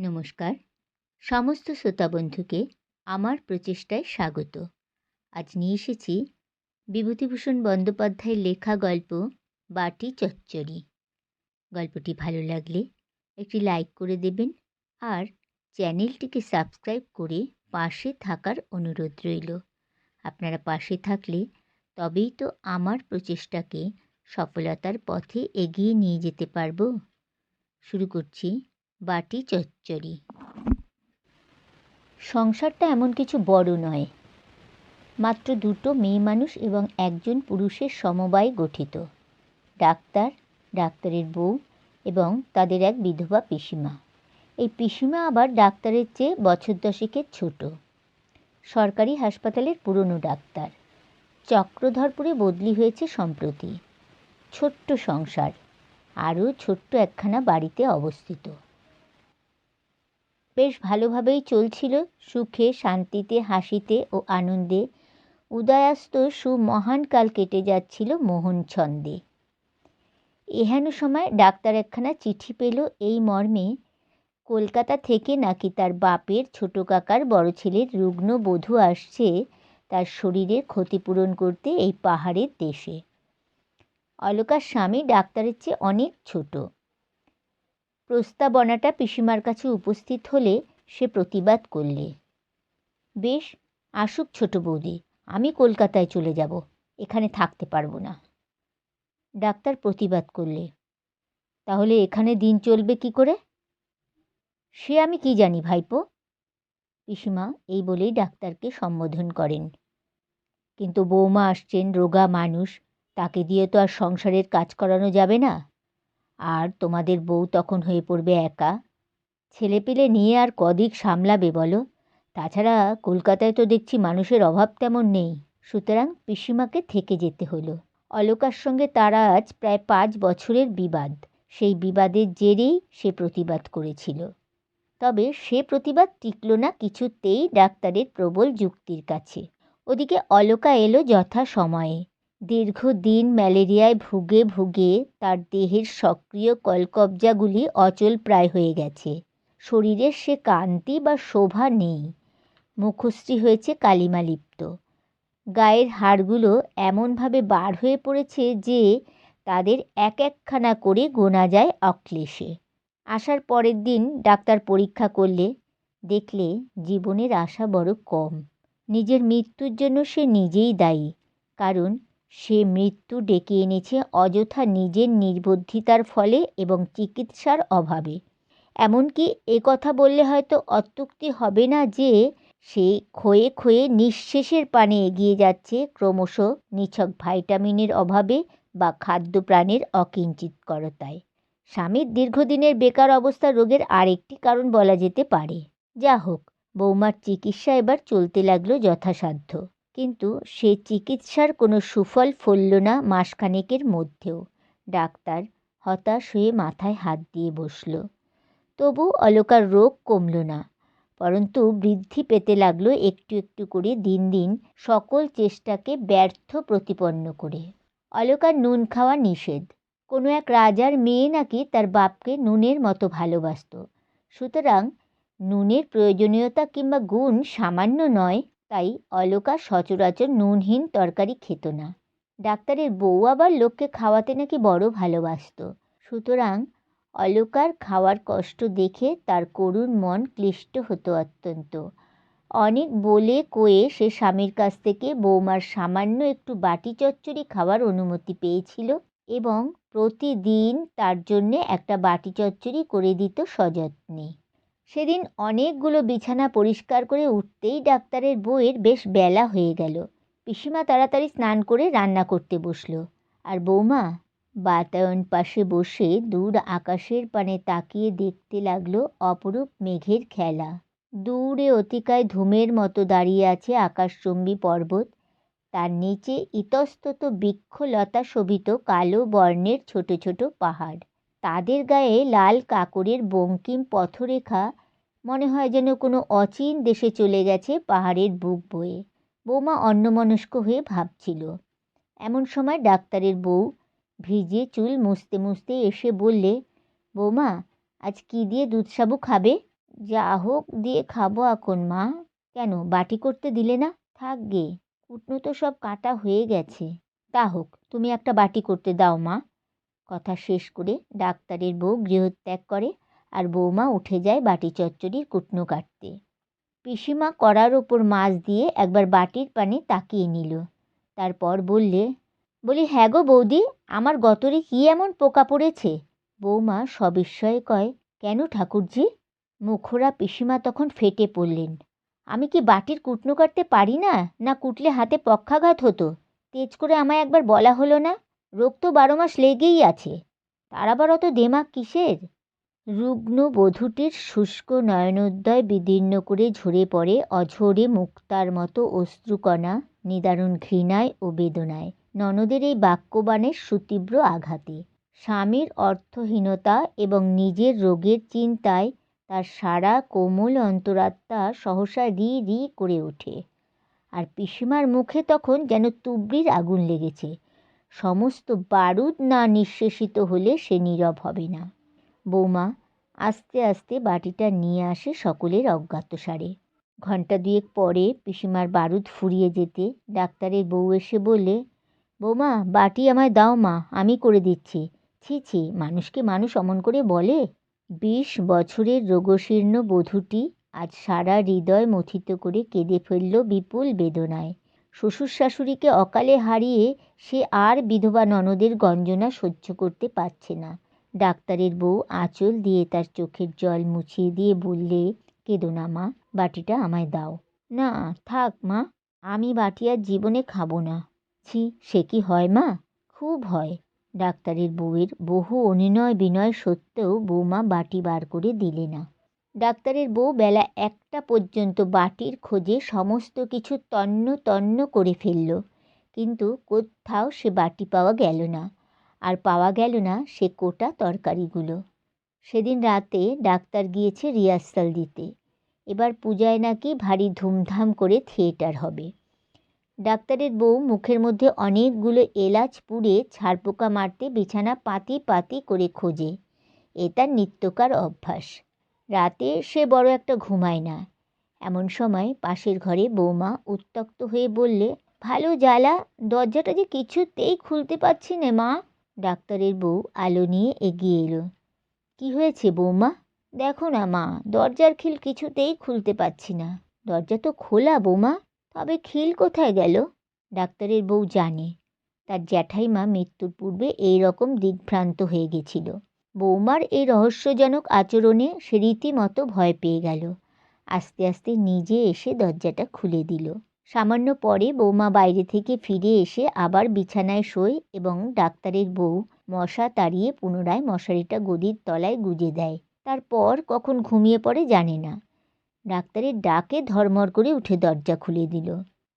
নমস্কার। সমস্ত শ্রোতা বন্ধুকে আমার প্রচেষ্টায় স্বাগত। আজ নিয়ে এসেছি বিভূতিভূষণ বন্দ্যোপাধ্যায়ের লেখা গল্প বাটি চচ্চড়ি। গল্পটি ভালো লাগলে একটি লাইক করে দেবেন আর চ্যানেলটিকে সাবস্ক্রাইব করে পাশে থাকার অনুরোধ রইল। আপনারা পাশে থাকলে তবেই তো আমার প্রচেষ্টাকে সফলতার পথে এগিয়ে নিয়ে যেতে পারব। শুরু করছি বাটি চচ্চড়ি। সংসারটা এমন কিছু বড় নয়। মাত্র দুটো মেয়ে মানুষ এবং একজন পুরুষের সমবায় গঠিত। ডাক্তার, ডাক্তারের বউ এবং তাদের এক বিধবা পিসিমা। এই পিসিমা আবার ডাক্তারের চেয়ে বছর দশেকের ছোট। সরকারি হাসপাতালের পুরনো ডাক্তার। চক্রধরপুরে বদলি হয়েছে সম্প্রতি। ছোট্ট সংসার, আরও ছোট্ট একখানা বাড়িতে অবস্থিত। বেশ ভালোভাবেই চলছিল সুখে, শান্তিতে, হাসিতে ও আনন্দে। উদয়াস্ত সুমহান কাল কেটে যাচ্ছিল মোহন ছন্দে। এহেন সময় ডাক্তার একখানা চিঠি পেল এই মর্মে, কলকাতা থেকে নাকি তার বাপের ছোট কাকার বড় ছেলের রুগ্ন বধূ আসছে তার শরীরের ক্ষতিপূরণ করতে এই পাহাড়ের দেশে। অলকার স্বামী ডাক্তারের চেয়ে অনেক ছোট। প্রস্তাবনাটা পিসিমার কাছে উপস্থিত হলে সে প্রতিবাদ করলে। বেশ, আসুক ছোট বৌদি, আমি কলকাতায় চলে যাব, এখানে থাকতে পারব না। ডাক্তার প্রতিবাদ করলে। তাহলে এখানে দিন চলবে কি করে? সে আমি কি জানি ভাইপো? পিসিমা এই বলেই ডাক্তারকে সম্বোধন করেন। কিন্তু বৌমা আসছেন, রোগা মানুষ, তাকে দিয়ে তো আর সংসারের কাজ করানো যাবে না। আর তোমাদের বউ তখন হয়ে পড়বে একা। ছেলেপিলে নিয়ে আর কদিক সামলাবে বলো? তাছাড়া কলকাতায় তো দেখছি মানুষের অভাব তেমন নেই। সুতরাং পিসিমাকে থেকে যেতে হলো। অলকার সঙ্গে তারা আজ প্রায় পাঁচ বছরের বিবাদ। সেই বিবাদের জেরেই সে প্রতিবাদ করেছিল। তবে সে প্রতিবাদ টিকল না কিছুতেই ডাক্তারের প্রবল যুক্তির কাছে। ওদিকে অলকা এলো যথা সময়ে দীর্ঘদিন ম্যালেরিয়ায় ভুগে ভুগে তার দেহের সক্রিয় কলকবজাগুলি অচল প্রায় হয়ে গেছে। শরীরের সে কান্তি বা শোভা নেই। মুখশ্রী হয়েছে কালিমালিপ্ত। গায়ের হাড়গুলো এমনভাবে বার হয়ে পড়েছে যে তাদের এক একখানা করে গোনা যায় অক্লেশে। আসার পরের দিন ডাক্তার পরীক্ষা করলে দেখলে জীবনের আশা বড় কম। নিজের মৃত্যুর জন্য সে নিজেই দায়ী, কারণ সে মৃত্যু ডেকে এনেছে অযথা নিজের নির্বুদ্ধিতার ফলে এবং চিকিৎসার অভাবে। এমনকি এ কথা বললে হয়তো অত্যুক্তি হবে না যে সে ক্ষয়ে ক্ষয়ে নিঃশেষের পানে এগিয়ে যাচ্ছে ক্রমশ নিছক ভাইটামিনের অভাবে বা খাদ্য খাদ্যপ্রাণের অকিঞ্চিতকরতায়। স্বামীর দীর্ঘদিনের বেকার অবস্থা রোগের আরেকটি কারণ বলা যেতে পারে। যা হোক বৌমার চিকিৎসা এবার চলতে লাগল যথাসাধ্য। কিন্তু সে চিকিৎসার কোনো সুফল ফলল না মাসখানেকের মধ্যেও। ডাক্তার হতাশ হয়ে মাথায় হাত দিয়ে বসল। তবু অলকার রোগ কমল না, পরন্তু বৃদ্ধি পেতে লাগল একটু একটু করে দিন দিন সকল চেষ্টাকে ব্যর্থ প্রতিপন্ন করে। অলকার নুন খাওয়া নিষেধ। কোনো এক রাজার মেয়ে নাকি তার বাপকে নুনের মতো ভালোবাসত। সুতরাং নুনের প্রয়োজনীয়তা কিংবা গুণ সামান্য নয় তাই অলকা সচরাচর নুনহীন তরকারি খেত না। ডাক্তারের বউ আবার লোককে খাওয়াতে নাকি বড় ভালোবাসত। সুতরাং অলকার খাওয়ার কষ্ট দেখে তার করুণ মন ক্লিষ্ট হতো অত্যন্ত। অনেক বলে কয়ে সে স্বামীর কাছ থেকে বৌমার সামান্য একটু বাটি চচ্চড়ি খাওয়ার অনুমতি পেয়েছিল এবং প্রতিদিন তার জন্যে একটা বাটি চচ্চড়ি করে দিত সযত্নে। সেদিন অনেকগুলো বিছানা পরিষ্কার করে উঠতেই ডাক্তারের বউয়ের বেশ বেলা হয়ে গেল। পিসিমা তাড়াতাড়ি স্নান করে রান্না করতে বসল। আর বৌমা, বাতায়ন পাশে বসে দূর আকাশের পানে তাকিয়ে দেখতে লাগল অপরূপ মেঘের খেলা। দূরে অতিকায় ধূমের মতো দাঁড়িয়ে আছে আকাশচম্বী পর্বত। তার নিচে ইতস্তত বৃক্ষলতা শোভিত কালো বর্ণের ছোট ছোট পাহাড়। তাদের গায়ে লাল কাকরের বঙ্কিম পথরেখা, মনে হয় যেন কোনো অচিন দেশে চলে গেছে পাহাড়ের বুক বয়ে। বৌমা অন্যমনস্ক হয়ে ভাবছিল। এমন সময় ডাক্তারের বউ ভিজে চুল মুছতে মুছতে এসে বললে, বৌমা, আজ কী দিয়ে দুধসাবু খাবে? যা হোক, দিয়ে খাব এখন, মা। কেন, বাটি করতে দিলে না? থাক গে, কুটনো তো সব কাটা হয়ে গেছে। তা হোক, তুমি একটা বাটি করতে দাও, মা। কথা শেষ করে ডাক্তারের বউ গৃহত্যাগ করে আর বৌমা উঠে যায় বাটি চচ্চড়ির কুটনো কাটতে। পিসিমা করার ওপর মাছ দিয়ে একবার বাটির পানে তাকিয়ে নিল। তারপর বললে, বলি হ্যাঁ গো বৌদি, আমার গতরে কী এমন পোকা পড়েছে? বৌমা সবিস্ময়ে কয়, কেন ঠাকুরজি? মুখরা পিসিমা তখন ফেটে পড়লেন। আমি কি বাটির কুটনো কাটতে পারি না না কুটলে হাতে পক্ষাঘাত হতো? তেজ করে আমায় একবার বলা হলো না? রোগ তো বারো মাস লেগেই আছে। তার আবার অত দেমাক কিসের? রুগ্ন বধূটির শুষ্ক নয়নোদ্দয় বিদীর্ণ করে ঝরে পড়ে অঝরে মুক্তার মতো অশ্রুকণা, নিদারুণ ঘৃণায় ও বেদনায়। ননদের এই বাক্যবাণের সুতীব্র আঘাতে। স্বামীর অর্থহীনতা এবং নিজের রোগের চিন্তায় তার সারা কোমল অন্তরাত্মা সহসা রি রি করে ওঠে। আর পিসিমার মুখে তখন যেন তুবড়ির আগুন লেগেছে। সমস্ত বারুদ না নিঃশেষিত হলে সে নীরব হবে না। বৌমা, আস্তে আস্তে বাটিটা নিয়ে আসে সকলের অজ্ঞাতসারে ঘণ্টা দুয়েক পরে পিসিমার বারুদ ফুরিয়ে যেতে ডাক্তারের বউ এসে বললে, বৌমা, বাটি আমায় দাও মা, আমি করে দিচ্ছি। ছি ছি, মানুষকে মানুষ অমন করে বলে? বিশ বছরের রোগশীর্ণ বধূটি আজ সারা হৃদয় মথিত করে কেঁদে ফেলল বিপুল বেদনায়। শ্বশুর শাশুড়িকে অকালে হারিয়ে সে আর বিধবা ননদের গঞ্জনা সহ্য করতে পারছে না। ডাক্তারের বউ আঁচল দিয়ে তার চোখের জল মুছিয়ে দিয়ে বললে, কেঁদো না মা, বাটিটা আমায় দাও। না, থাক মা, আমি বাটি আর জীবনে খাব না। ছি, সে কি হয় মা? খুব হয়। ডাক্তারের বউয়ের বহু অনুনয় বিনয় সত্ত্বেও বৌমা বাটি বার করে দিলে না। ডাক্তারের বউ বেলা একটা পর্যন্ত বাটির খোঁজে সমস্ত কিছু তন্ন তন্ন করে ফেলল, কিন্তু কোথাও সে বাটি পাওয়া গেল না। আর পাওয়া গেল না সে কোটা তরকারিগুলো। সেদিন রাতে ডাক্তার গিয়েছে রিহার্সাল দিতে। এবার পূজায় নাকি ভারী ধুমধাম করে থিয়েটার হবে। ডাক্তারের বউ মুখের মধ্যে অনেকগুলো এলাচ পুড়ে ছাড়পোকা মারতে বিছানা পাতি পাতি করে খোঁজে। এ তার নিত্যকার অভ্যাস। রাতে সে বড় একটা ঘুমায় না। এমন সময় পাশের ঘরে বৌমা উত্তক্ত হয়ে বললে, ভালো জ্বালা, দরজাটা যে কিছুতেই খুলতে পারছি না মা। ডাক্তারের বউ আলো নিয়ে এগিয়ে এলো। কি হয়েছে বৌমা? দেখো না মা, দরজার খিল কিছুতেই খুলতে পারছি না। দরজা তো খোলা বৌমা, তবে খিল কোথায় গেল? ডাক্তারের বউ জানে। তার জ্যাঠাইমা মৃত্যুর পূর্বে এই রকম দিগ্ভ্রান্ত হয়ে গেছিল। বৌমার এই রহস্যজনক আচরণে সে রীতিমতো ভয় পেয়ে গেল। আস্তে আস্তে নিজে এসে দরজাটা খুলে দিল। সামান্য পরে বৌমা বাইরে থেকে ফিরে এসে আবার বিছানায় শোয় এবং ডাক্তারের বউ মশা তাড়িয়ে পুনরায় মশারিটা গদির তলায় গুজে দেয়। তারপর কখন ঘুমিয়ে পড়ে জানে না। ডাক্তারের ডাকে ধর্মর করে উঠে দরজা খুলে দিল।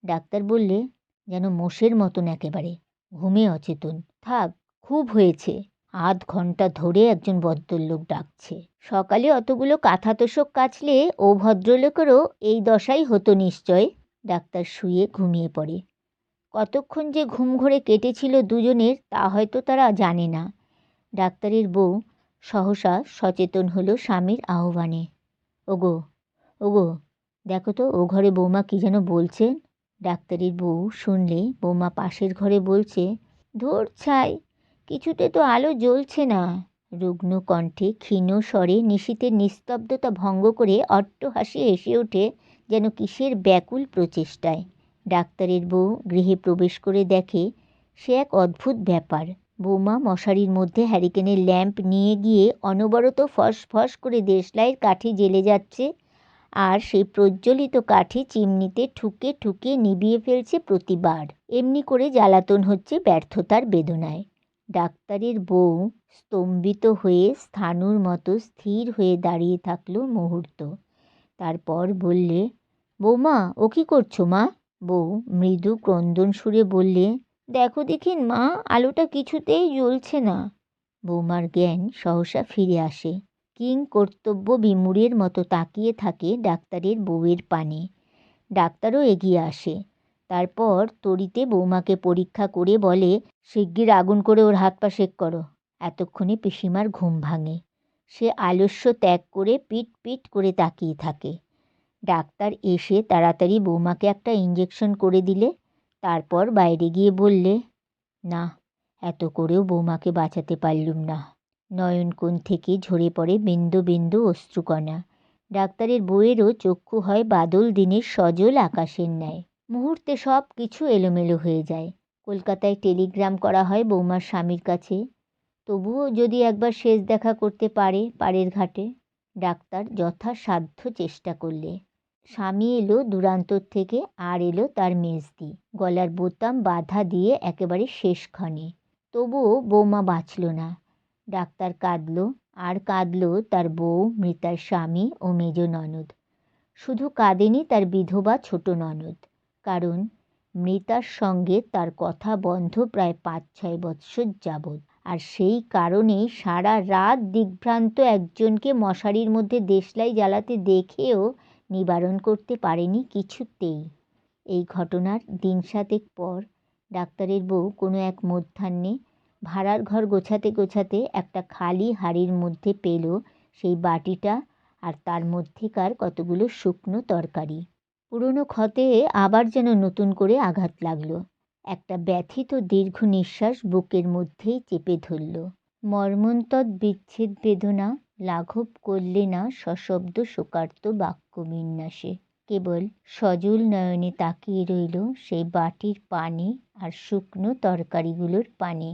ডাক্তার বললে, যেন মোষের মতন একেবারে। ঘুমে অচেতন। থাক, খুব হয়েছে। আধ ঘণ্টা ধরে একজন ভদ্রলোক ডাকছে। সকালে অতগুলো কাঁথা তোষক কাচলে ও ভদ্রলোকেরও এই দশাই হতো নিশ্চয়। ডাক্তার শুয়ে ঘুমিয়ে পড়ে। কতক্ষণ যে ঘুম ঘরে কেটেছিল দুজনের, তা হয়তো তারা জানে না। ডাক্তারের বউ সহসা সচেতন হলো স্বামীর আহ্বানে। ওগো ওগো, দেখো তো, ও ঘরে বৌমা কী যেন বলছেন? ডাক্তারের বউ শুনলে বৌমা পাশের ঘরে বলছে ধর ছাই কিছুতে তো আলো জ্বলছে না। রুগ্ন কণ্ঠে ক্ষীণ স্বরে নিশীতের নিস্তব্ধতা ভঙ্গ করে অট্ট হাসি হেসে ওঠে যেন কিসের ব্যাকুল প্রচেষ্টায়। ডাক্তারের বউ গৃহে প্রবেশ করে দেখে, সে এক অদ্ভুত ব্যাপার। বৌমা মশারির মধ্যে হ্যারিকেনের ল্যাম্প নিয়ে গিয়ে অনবরত ফস ফস করে দেশলাইয়ের কাঠি জ্বেলে যাচ্ছে আর সেই প্রজ্বলিত কাঠি চিমনিতে ঠুকে ঠুকে নিভিয়ে ফেলছে প্রতিবার। এমনি করে জ্বালাতন হচ্ছে ব্যর্থতার বেদনায়। ডাক্তারের বউ স্তম্ভিত হয়ে স্থানুর মতো স্থির হয়ে দাঁড়িয়ে থাকল মুহূর্ত। তারপর বললে, বৌমা, ও কী করছ মা? বউ মৃদু ক্রন্দন সুরে বললে, দেখো দেখিন মা, আলোটা কিছুতেই জ্বলছে না। বৌমার জ্ঞান সহসা ফিরে আসে। কিং কর্তব্য বিমূঢ়ের মতো তাকিয়ে থাকে ডাক্তারের বউয়ের পানে। ডাক্তারও এগিয়ে আসে। তারপর তড়িতে বৌমাকে পরীক্ষা করে বলে, শিগগির আগুন করে ওর হাত পা শেক করো। এতক্ষণে পিসিমার ঘুম ভাঙে। সে আলস্য ত্যাগ করে পিট পিট করে তাকিয়ে থাকে। ডাক্তার এসে তাড়াতাড়ি বৌমাকে একটা ইঞ্জেকশন করে দিলে। তারপর বাইরে গিয়ে বললে, না, এত করেও বৌমাকে বাঁচাতে পারলুম না। নয়নকোণ থেকে ঝরে পড়ে বিন্দু বিন্দু অশ্রুকণা। ডাক্তারের বউয়েরও চক্ষু হয় বাদল দিনের সজল আকাশের ন্যায়। মুহূর্তে সব কিছু এলোমেলো হয়ে যায়। কলকাতায় টেলিগ্রাম করা হয় বৌমার স্বামীর কাছে। তবুও যদি একবার শেষ দেখা করতে পারে পাড়ের ঘাটে, ডাক্তার যথাসাধ্য চেষ্টা করলে। স্বামী এলো দূরান্তর থেকে, আর এলো তার মেজদি। গলার বোতাম বাধা দিয়ে একেবারে শেষক্ষণে তবুও বৌমা বাঁচল না। ডাক্তার কাঁদল, আর কাঁদল তার বউ, মৃতার স্বামী ও মেজ ননদ। শুধু কাঁদেনি তার বিধবা ছোট ননদ। কারণ মৃতার সঙ্গে তার কথা বন্ধ প্রায় পাঁচ ছয় বৎসর যাবৎ। আর সেই কারণেই সারা রাত দিগ্ভ্রান্ত একজনকে মশারির মধ্যে দেশলাই জ্বালাতে দেখেও নিবারণ করতে পারেনি কিছুতেই। এই ঘটনার দিন সাতেক পর ডাক্তারের বউ কোনো এক মধ্যাহ্নে ভাড়ার ঘর গোছাতে গোছাতে একটা খালি হাঁড়ির মধ্যে পেল সেই বাটিটা আর তার মধ্যেকার কতগুলো শুকনো তরকারি। পুরনো ক্ষতে আবার যেন নতুন করে আঘাত লাগল। একটা ব্যথিত দীর্ঘ নিঃশ্বাস বুকের মধ্যেই চেপে ধরল। মর্মন্তদ বিচ্ছেদ বেদনা লাঘব করলে না সশব্দ শোকার্ত বাক্য বিন্যাসে। কেবল সজল নয়নে তাকিয়ে রইল সেই বাটির পানে আর শুকনো তরকারিগুলোর পানে।